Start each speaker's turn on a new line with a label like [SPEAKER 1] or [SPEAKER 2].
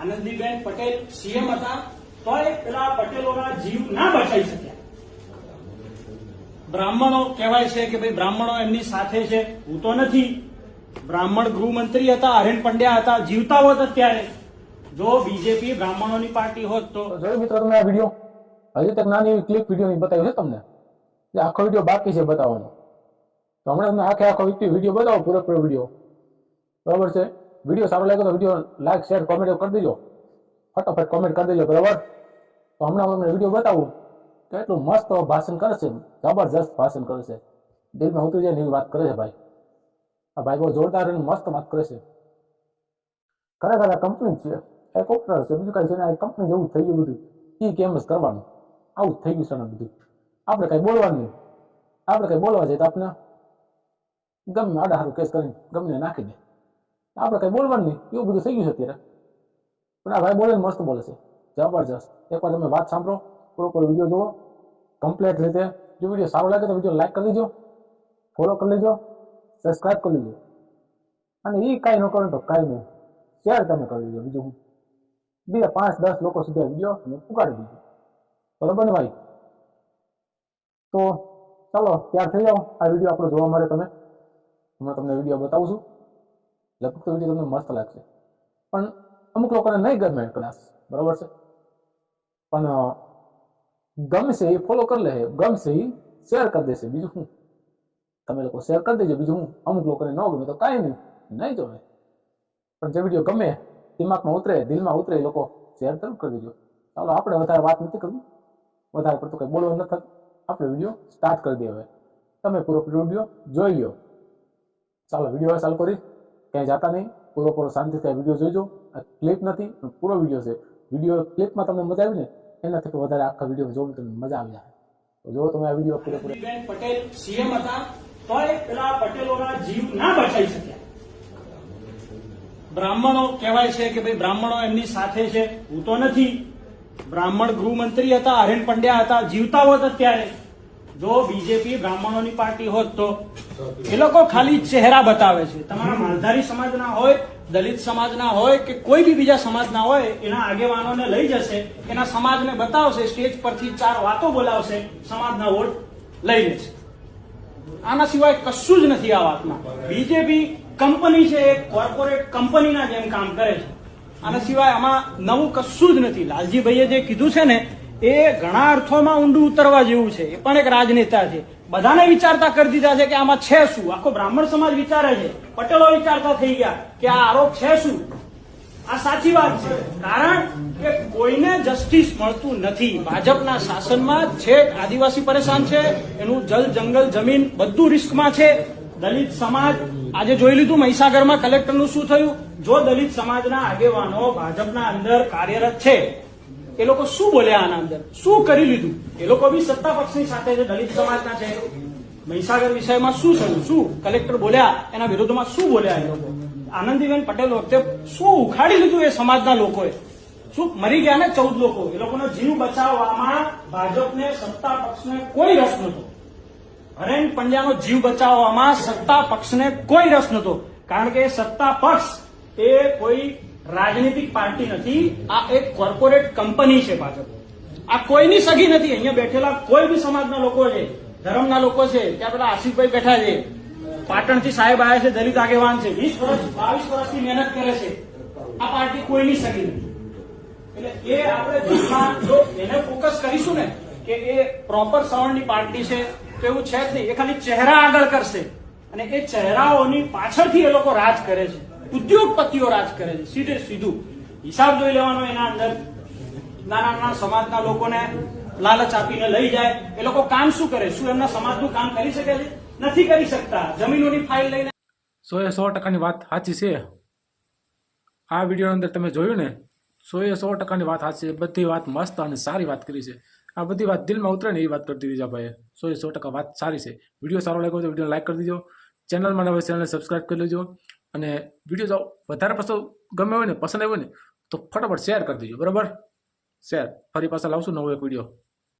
[SPEAKER 1] Anandiben Patel CM હતા, તોય પેલા પટેલોના જીવ ના બચાવી શક્યા. બ્રાહ્મણો કહેવાય છે કે ભાઈ બ્રાહ્મણો એમની સાથે છે. હું તો નથી. બ્રાહ્મણ ગૃહમંત્રી હતા હરેન પંડ્યા હતા, જીવતા હોત અત્યારે. જો બીજેપી બ્રાહ્મણોની પાર્ટી હોત તો.
[SPEAKER 2] જોયું મિત્રો તમે આ વીડિયો હજી તક નાની ક્લિપ વીડિયો બતાવ્યું છે તમને? આખો વીડિયો બાકી છે બતાવવાનો. તો હમણાં આખે આખો વીડિયો બતાવો, પૂરેપૂરો વીડિયો બરાબર છે? વીડિયો સારો લાગ્યો તો વીડિયો લાઈક શેર કોમેન્ટ કરી દેજો. ફટાફટ કોમેન્ટ કરી દેજો, બરાબર? તો હમણાં હું તમને વીડિયો બતાવું કે એટલું મસ્ત ભાષણ કરે છે, જબરજસ્ત ભાષણ કરે છે. દિલમાં ઉતરી જાય એવી વાત કરે છે ભાઈ. આ ભાઈ બહુ જોરદાર અને મસ્ત વાત કરે છે. ખરેખર આ કંપની છે. છે હેલિકોપ્ટર છે, બીજું કાંઈ છે ને આ કંપની જેવું થઈ ગયું બધું. એ કેમ જ કરવાનું? આવું થઈ ગયું છે ને બધું. આપણે કાંઈ બોલવાનું નહીં. આપણે કંઈ બોલવા જઈએ તો આપણે ગમે આડા હારું કેસ કરીને ગમે નાખી દે. આપણે કઈ બોલવાનું નહીં. એવું બધું થઈ ગયું છે અત્યારે. પણ આ ભાઈ બોલે ને મસ્ત બોલે છે. જબરજસ્ત. એકવાર તમે વાત સાંભળો પ્રોપર પૂરો વીડિયો જુઓ. કમ્પ્લેટ રીતે. જો વીડિયો સારો લાગે તો વીડિયો લાઈક કરી દેજો. ફોલો કરી લેજો. સબસ્ક્રાઈબ કરી લેજો. અને એ કાંઈ ન કરો તો કાંઈ નહીં. શેર તમે કરી દેજો બીજું હું. બીજા પાંચ, દસ લોકો સુધી વીડિયો તમે પુગાડી દીધો. બરોબર ને ભાઈ? તો ચાલો, ત્યાર થઈ જાઓ. આ વીડિયો આપણો જોવા માટે તમે. હમણાં તમને વીડિયો બતાવું છું. લગભગ તો વીડિયો તમને મસ્ત લાગશે પણ અમુક લોકોને નહીં ગમે કદાચ બરોબર છે પણ અ, ગમશે એ ફોલો કરી લે ગમશે એ શેર કરી દેશે બીજું શું તમે લોકો શેર કરી દેજો બીજું હું અમુક લોકોને ન ગમે તો કાંઈ નહીં નહીં જોવે પણ જે વીડિયો ગમે દિમાગમાં ઉતરે દિલમાં ઉતરે એ લોકો શેર જરૂર કરી દેજો ચાલો આપણે વધારે વાત નથી કરવી. વધારે પડતું કંઈ બોલવાનું નથી થતું આપણે વીડિયો સ્ટાર્ટ કરી દઈએ હવે. તમે પૂરો પૂરો વીડિયો જોઈ લો ચાલો વીડિયો હવે ચાલુ કરી ક્યાંય જાતા નહીં. પૂરો પૂરો શાંતિથી આ વીડિયો જોઈજો આ ક્લિપ નથી પૂરો વીડિયો છે. વીડિયો ક્લિપમાં તમને મજા આવી ને એનાથી વધારે આખા વીડિયો જોવું તમને મજા આવી જાય. તો જો તમે આ વીડિયો પૂરો
[SPEAKER 1] પૂરો પટેલ સીએમ હતા, તોય પેલા પટેલોના જીવ ના બચાવી શક્યા. બ્રાહ્મણો કહેવાય છે કે ભાઈ બ્રાહ્મણો એમની સાથે છે. હું તો નથી. બ્રાહ્મણ ગૃહમંત્રી હતા હરેન પંડ્યા હતા, જીવતા હોત અત્યારે. જો બીજેપી બ્રાહ્મણોની પાર્ટી હોત તો એ લોકો ખાલી ચહેરા બતાવે છે. તમારા માલધારી સમાજના હોય દલિત સમાજના હોય કે કોઈ બી બીજા સમાજના હોય એના આગેવાનોને લઈ જશે એના સમાજને બતાવશે સ્ટેજ પરથી ચાર વાતો બોલાવશે સમાજના વોટ લઈ લેશે. આના સિવાય કશું જ નથી આ વાતમાં. બીજેપી કંપની છે એક કોર્પોરેટ કંપનીના જેમ કામ કરે છે. આના સિવાય આમાં નવું કશું જ નથી. લાલજીભાઈએ જે કીધું છે ને એ ઘણા અર્થોમાં ઊંડું ઉતરવા જેવું છે. એ પણ એક રાજનેતા છે. બધાને વિચારતા કરી દીધા છે કે આમાં છે શું? આખો બ્રાહ્મણ સમાજ વિચારે છે. પટેલો વિચારતા થઈ ગયા કે આ આરોપ છે શું? આ સાચી વાત છે. કારણ કે કોઈને જસ્ટિસ મળતું નથી. ભાજપના શાસનમાં છેક આદિવાસી પરેશાન છે. એનું જલ જંગલ જમીન બધું રિસ્કમાં છે. દલિત સમાજ, આજે જોઈ લીધું મહીસાગરમાં કલેક્ટરનું શું થયું? જો દલિત સમાજના આગેવાનો ભાજપના અંદર કાર્યરત છે એ લોકો શું બોલ્યા આના અંદર? શું કરી લીધું? એ લોકો બી સત્તા પક્ષની સાથે છે, દલિત સમાજના છે. મહીસાગર વિષયમાં શું થયું? શું? કલેક્ટર બોલ્યા, એના વિરોધમાં શું બોલ્યા એ લોકો? આનંદીબેન પટેલ વખતે શું ઉખાડી લીધું એ સમાજના લોકોએ? શું મરી ગયા ને ચૌદ લોકો? એ લોકોનો જીવ બચાવવામાં ભાજપને સત્તા પક્ષને કોઈ રસ નહોતો. હરેન પંડ્યાનો જીવ બચાવવામાં સત્તા પક્ષને કોઈ રસ નહોતો. કારણ કે સત્તા પક્ષ એ કોઈ રાજનીતિક પાર્ટી નથી, આ એક કોર્પોરેટ કંપની છે ભાજપ. આ કોઈની સગી નથી, અહીંયા બેઠેલા કોઈ બી સમાજના લોકો છે, ધર્મના લોકો છે, ત્યાં પેલા આસિફભાઈ બેઠા છે, પાટણથી સાહેબ આવ્યા છે, દલિત આગેવાન છે, વીસ વર્ષ, બાવીસ વર્ષથી મહેનત કરે છે. આ પાર્ટી કોઈની સગી નથી. એટલે એ આપણે જો એને ફોકસ કરીશું ને, કે એ પ્રોપર સવર્ણની પાર્ટી છે, તો એવું છે જ નહીં. એ ખાલી ચહેરા આગળ કરશે. અને એ ચહેરાઓની પાછળથી એ લોકો રાજ કરે છે. ઉદ્યોગપતિઓ રાજ કરે છે. સીધે સીધું. હિસાબ જોઈ લેવાનો એના અંદર. નાના નાના સમાજના લોકોને લાલચ આપીને લઈ જાય. એ લોકો કામ શું કરે? શું એમના સમાજનું કામ કરી શકે છે? નથી કરી શકતા. જમીનોની ફાઇલ લઈને
[SPEAKER 2] સો એ સો ટકાની વાત સાચી છે. આ વીડિયો અંદર તમે જોયું ને? સો એ સો ટકાની વાત સાચી છે. બધી વાત મસ્ત અને સારી વાત કરી છે. આ બધી વાત દિલમાં ઉતરે ને એ વાત કરી દીધી છે ભાઈએ સો એ સો ટકા વાત સારી છે. વીડિયો સારો લાગ્યો તો વીડિયો લાઇક કરી દીજો. ચેનલમાં નવા ચેનલને સબસ્ક્રાઇબ કરી લેજો. અને વીડિયો વધારે પસંદ ગમે હોય ને, પસંદ આવ્યો ને, તો ફટાફટ શેર કરી દેજો, બરાબર? શેર ફરી પાછા લાવશું નવો એક વીડિયો